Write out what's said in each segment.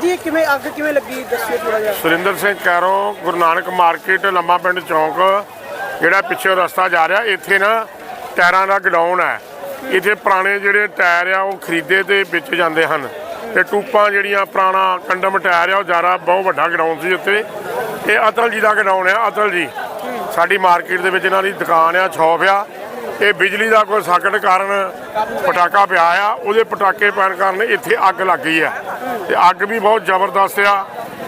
ਕਿਵੇਂ ਅੱਗ ਕਿਵੇਂ ਲੱਗੀ? ਦੱਸਿਓ ਥੋੜਾ ਜਿਹਾ। ਸੁਰਿੰਦਰ ਸਿੰਘ ਕੈਰੋ, ਗੁਰੂ ਨਾਨਕ ਮਾਰਕੀਟ, ਲੰਮਾ ਪਿੰਡ ਚੌਂਕ, ਜਿਹੜਾ ਪਿੱਛੇ ਰਸਤਾ ਜਾ ਰਿਹਾ, ਇੱਥੇ ਨਾ ਟਾਇਰਾਂ ਦਾ ਗਡਾਊਨ ਹੈ। ਇੱਥੇ ਪੁਰਾਣੇ ਜਿਹੜੇ ਟਾਇਰ ਆ, ਉਹ ਖਰੀਦੇ ਤੇ ਵੇਚੇ ਜਾਂਦੇ ਹਨ। ਤੇ ਟੂਪਾਂ ਜਿਹੜੀਆਂ ਪੁਰਾਣਾ ਕੰਡਮ ਟਾਇਰ ਆ, ਉਹ ਜ਼ਿਆਦਾ ਬਹੁਤ ਵੱਡਾ ਗਡਾਊਨ ਸੀ ਉੱਥੇ। ਇਹ ਅਤਲ ਜੀ ਦਾ ਗਡਾਊਨ ਆ ਅਤਲ ਜੀ ਸਾਡੀ ਮਾਰਕੀਟ ਦੇ ਵਿੱਚ ਇਹਨਾਂ ਦੀ ਦੁਕਾਨ ਆ, ਸ਼ੌਪ ਆ। ਇਹ ਬਿਜਲੀ ਦਾ ਕੋਈ ਸਾਕਟ ਕਾਰਨ ਪਟਾਕਾ ਪਿਆ ਆ, ਉਹਦੇ ਪਟਾਕੇ ਪੈਣ ਕਾਰਨ ਇੱਥੇ ਅੱਗ ਲੱਗ ਗਈ ਆ। ਤੇ ਅੱਗ ਵੀ ਬਹੁਤ ਜ਼ਬਰਦਸਤ ਆ,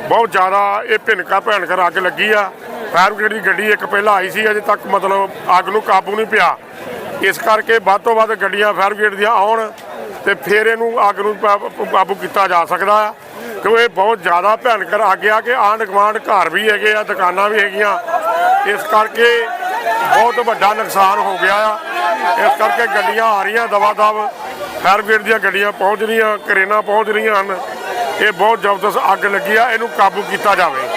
ਬਹੁਤ ਜ਼ਿਆਦਾ ਇਹ ਭਿੰਨਕਾ ਭੈਣਕਰ ਅੱਗ ਲੱਗੀ ਆ। ਫਾਇਰ ਬ੍ਰਿਗੇਡ ਦੀ ਗੱਡੀ ਇੱਕ ਪਹਿਲਾਂ ਆਈ ਸੀ, ਅਜੇ ਤੱਕ ਮਤਲਬ ਅੱਗ ਨੂੰ ਕਾਬੂ ਨਹੀਂ ਪਿਆ। ਇਸ ਕਰਕੇ ਵੱਧ ਤੋਂ ਵੱਧ ਗੱਡੀਆਂ ਫਾਇਰ ਬ੍ਰਿਗੇਡ ਦੀਆਂ ਆਉਣ ਤੇ ਫਿਰ ਇਹਨੂੰ ਅੱਗ ਨੂੰ ਕਾਬੂ ਕੀਤਾ ਜਾ ਸਕਦਾ ਆ। ਕਿਉਂਕਿ ਇਹ ਬਹੁਤ ਜ਼ਿਆਦਾ ਭਿਆਨਕ ਅੱਗ ਆ ਕਿ ਆਂਢ ਗੁਆਂਢ ਘਰ ਵੀ ਹੈਗੇ ਆ, ਦੁਕਾਨਾਂ ਵੀ ਹੈਗੀਆਂ। ਇਸ ਕਰਕੇ ਬਹੁਤ ਵੱਡਾ ਨੁਕਸਾਨ ਹੋ ਗਿਆ ਆ। ਇਸ ਕਰਕੇ ਗੱਡੀਆਂ ਆ ਰਹੀਆਂ ਦਵਾ ਦਵ। ਫਾਇਰ ਬ੍ਰਿਗੇਡ ਦੀਆਂ ਗੱਡੀਆਂ ਪਹੁੰਚ ਰਹੀਆਂ ਕਰੇਨਾ ਪਹੁੰਚ ਰਹੀਆਂ ਹਨ। ਇਹ ਬਹੁਤ ਜ਼ਬਰਦਸਤ ਅੱਗ ਲੱਗੀ ਆ ਇਹਨੂੰ ਕਾਬੂ ਕੀਤਾ ਜਾਵੇ।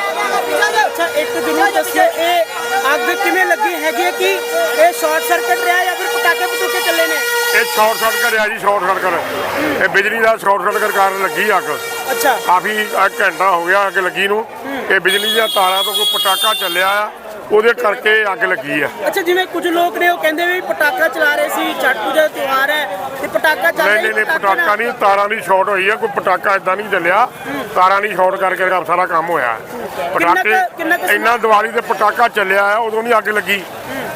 ਅੱਛਾ ਇੱਕ ਜ਼ਰੂਰ ਦੱਸਿਓ ਇਹ ਅੱਗ ਕਿਵੇਂ ਲੱਗੀ? ਹੈਗੀ ਹੈ ਕਿ ਇਹ ਸ਼ਾਰਟ ਸਰਕਟ ਰਿਹਾ ਜਾਂ ਫਿਰ ਪਟਾਕੇ ਪਟੂਕੇ ਚੱਲੇ ਨੇ? ਇਹ ਸ਼ਾਰਟ ਸਰਕਟ ਆ ਜੀ ਸ਼ਾਰਟ ਸਰਕਟ। ਇਹ ਬਿਜਲੀ ਦਾ ਸ਼ਾਰਟ ਸਰਕਟ ਕਾਰਨ ਲੱਗੀ ਅੱਗ। ਅੱਛਾ। ਕਾਫੀ ਘੰਟਾ ਹੋ ਗਿਆ ਅੱਗ ਲੱਗੀ ਨੂੰ। ਇਹ ਬਿਜਲੀ ਦੀਆਂ ਤਾਰਾਂ ਤੋਂ ਕੋਈ ਪਟਾਕਾ ਚੱਲਿਆ ਆ। ਉਹਦੇ ਕਰਕੇ ਅੱਗ ਲੱਗੀ ਆ। ਅੱਛਾ ਜਿਵੇਂ ਕੁਝ ਲੋਕ ਨੇ ਉਹ ਕਹਿੰਦੇ ਵੀ ਪਟਾਕਾ ਚਲਾ ਰਹੇ ਸੀ ਛੱਟ ਪੂਜਾ ਤਿਉਹਾਰ ਹੈ ਤੇ ਪਟਾਕਾ ਚੱਲ ਨਹੀਂ ਨਹੀਂ ਨਹੀਂ ਪਟਾਕੇ ਨਹੀਂ ਤਾਰਾਂ ਦੀ ਸ਼ਾਰਟ ਹੋਈ ਆ ਕੋਈ ਪਟਾਕਾ ਇਦਾਂ ਨਹੀਂ ਚੱਲਿਆ। ਤਾਰਾਂ ਦੀ ਸ਼ਾਰਟ ਕਰਕੇ ਸਾਰਾ ਕੰਮ ਹੋਇਆ। ਪਟਾਕੇ ਇੰਨਾ ਦੀਵਾਲੀ ਤੇ ਪਟਾਕਾ ਚੱਲਿਆ ਆ ਉਦੋਂ ਨਹੀਂ ਅੱਗ ਲੱਗੀ।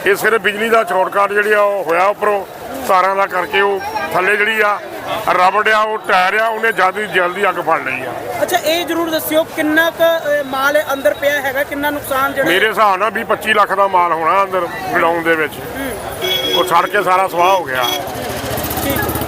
ਇਹ ਸਿਰਫ ਬਿਜਲੀ ਦਾ ਸ਼ਾਰਟਕਟ ਜਿਹੜੀ ਆ ਉਹ ਹੋਇਆ ਉੱਪਰੋਂ। ਤਾਰਾਂ ਦਾ ਕਰਕੇ ਉਹ ਥੱਲੇ ਜਿਹੜੀ ਆ ਰਬੜ ਆ ਉਹ ਟਾਇਰ ਆ ਉਹਨੇ ਜਲਦੀ ਜਲਦੀ ਅੱਗ ਫੜ ਲਈ ਆ। ਅੱਛਾ ਇਹ ਜ਼ਰੂਰ ਦੱਸਿਓ ਕਿੰਨਾ ਕੁ ਮਾਲ ਇਹ ਅੰਦਰ ਪਿਆ ਹੈਗਾ ਕਿੰਨਾ ਨੁਕਸਾਨ ਜਿਹੜਾ ਮੇਰੇ ਹਿਸਾਬ ਨਾਲ 20 25 ਲੱਖ ਦਾ ਮਾਲ ਹੋਣਾ ਅੰਦਰ ਗਡਾਊਨ ਦੇ ਵਿੱਚ। ਉਹ ਸੜ ਕੇ ਸਾਰਾ ਸਵਾਹ ਹੋ ਗਿਆ। ਠੀਕ।